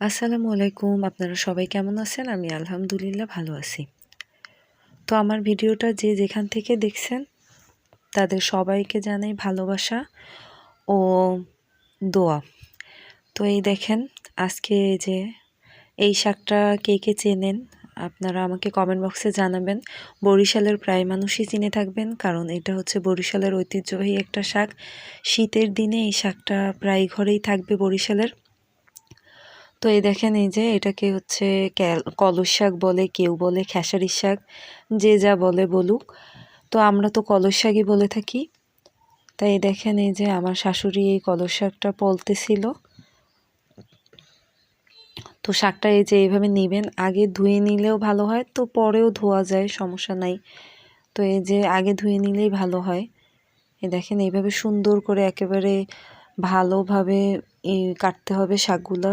আসসালামু আলাইকুম। আপনারা সবাই কেমন আছেন? আমি আলহামদুলিল্লাহ ভালো আছি। তো আমার ভিডিওটা যে যেখান থেকে দেখছেন, তাদের সবাইকে জানাই ভালোবাসা ও দোয়া। তো এই দেখেন, আজকে যে এই শাকটা কে কে চেনেন, আপনারা আমাকে কমেন্ট বক্সে জানাবেন। বরিশালের প্রায় মানুষই চিনে থাকবেন, কারণ এটা হচ্ছে বরিশালের ঐতিহ্যবাহী একটা শাক। শীতের দিনে এই শাকটা প্রায় ঘরেই থাকবে বরিশালের। তো এই দেখেন এই যে এটাকে হচ্ছে কলস শাক বলে, কেউ বলে খেসারির শাক, যে যা বলে বলুক। তো আমরা তো কলস শাকই বলে থাকি। তাই দেখেন এই যে আমার শাশুড়ি এই কলস শাকটা পলতেছিল। তো শাকটা এই যে এইভাবে নেবেন, আগে ধুয়ে নিলেও ভালো হয়, তো পরেও ধোয়া যায়, সমস্যা নাই। তো এই যে আগে ধুয়ে নিলেই ভালো হয়। এ দেখেন এইভাবে সুন্দর করে একেবারে ভালোভাবে কাটতে হবে শাকগুলা।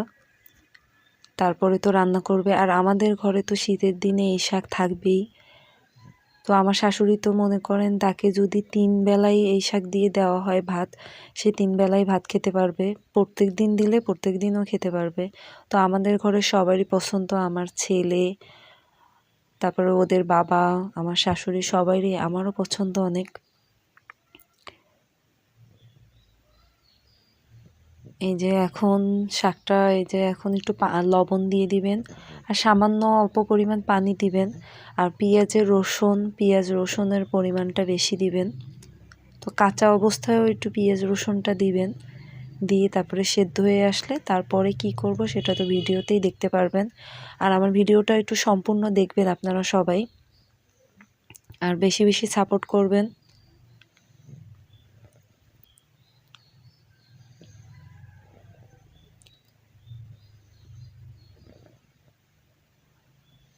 তারপরে তো রান্না করবে। আর আমাদের ঘরে তো শীতের দিনে এই শাক থাকবেই। তো আমার শাশুড়ি তো মনে করেন, তাকে যদি তিন বেলায় এই শাক দিয়ে দেওয়া হয় ভাত, সে তিন বেলায় ভাত খেতে পারবে। প্রত্যেক দিন দিলে প্রত্যেক দিনও খেতে পারবে। তো আমাদের ঘরে সবারই পছন্দ আমার ছেলে, তারপরে ওদের বাবা, আমার শাশুড়ি সবারই, আমারও পছন্দ অনেক। এই যে এখন শাকটা, এই যে এখন একটু লবণ দিয়ে দিবেন আর সামান্য অল্প পরিমাণ পানি দিবেন আর পেঁয়াজের রসুন, পেঁয়াজ রসুনের পরিমাণটা বেশি দিবেন। তো কাঁচা অবস্থায়ও একটু পেঁয়াজ রসুনটা দিবেন। দিয়ে তারপরে সেদ্ধ হয়ে আসলে তারপরে কি করব সেটা তো ভিডিওতেই দেখতে পারবেন। আর আমার ভিডিওটা একটু সম্পূর্ণ দেখবেন আপনারা সবাই। আর বেশি বেশি সাপোর্ট করবেন।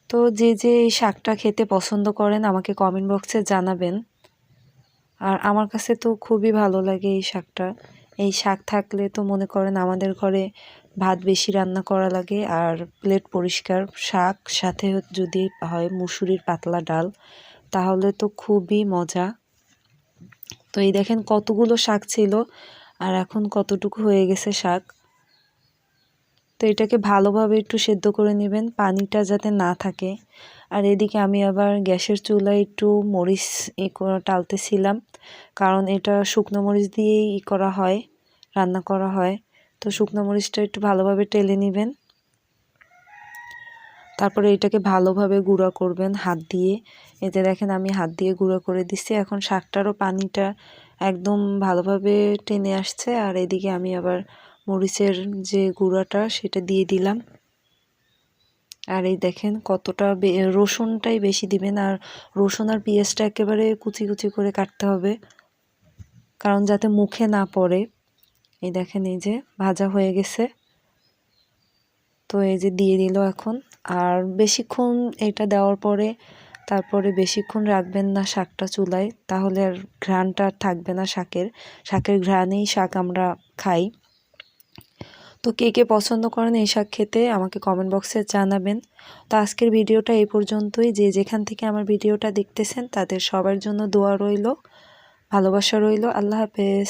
তো যে যে এই শাকটা খেতে পছন্দ করেন, আমাকে কমেন্ট বক্সে জানাবেন। আর আমার কাছে তো খুবই ভালো লাগে এই শাকটা। এই শাক থাকলে তো মনে করেন আমাদের ঘরে ভাত বেশি রান্না করা লাগে, আর প্লেট পরিষ্কার শাক, সাথে যদি হয় মুসুরির পাতলা ডাল, তাহলে তো খুবই মজা। তো এই দেখেন কতগুলো শাক ছিল, আর এখন কতটুকু হয়ে গেছে শাক। তো এটাকে ভালোভাবে একটু সেদ্ধ করে নেবেন, পানিটা যাতে না থাকে। আর এদিকে আমি আবার গ্যাসের চুলায় একটু মরিচ ই টালতেছিলাম, কারণ এটা শুকনো মরিচ দিয়েই ই করা হয়, রান্না করা হয়। তো শুকনো মরিচটা একটু ভালোভাবে টেলে নেবেন। তারপরে এটাকে ভালোভাবে গুঁড়া করবেন হাত দিয়ে। এতে দেখেন আমি হাত দিয়ে গুঁড়া করে দিচ্ছি। এখন শাকটারও পানিটা একদম ভালোভাবে টেনে আসছে। আর এদিকে আমি আবার মরিচের যে গুঁড়াটা, সেটা দিয়ে দিলাম। আর এই দেখেন কতটা রসুনটাই বেশি দিবেন। আর রসুন আর পেঁয়াজটা একেবারে কুচি কুচি করে কাটতে হবে, কারণ যাতে মুখে না পড়ে। এই দেখেন এই যে ভাজা হয়ে গেছে। তো এই যে দিয়ে দিল এখন। আর বেশিক্ষণ এটা দেওয়ার পরে, তারপরে বেশিক্ষণ রাখবেন না শাকটা চুলায়, তাহলে আর ঘ্রাণটা থাকবে না শাকের। শাকের ঘ্রাণেই শাক আমরা খাই। তো কে কে পছন্দ করেন এই শাক খেতে আমাকে কমেন্ট বক্সে জানাবেন। তো আজকের ভিডিওটা এই পর্যন্তই। যে যেখান থেকে আমার ভিডিওটা দেখতেছেন, তাদের সবার জন্য দোয়া রইল, ভালোবাসা রইল। আল্লাহ হাফেজ।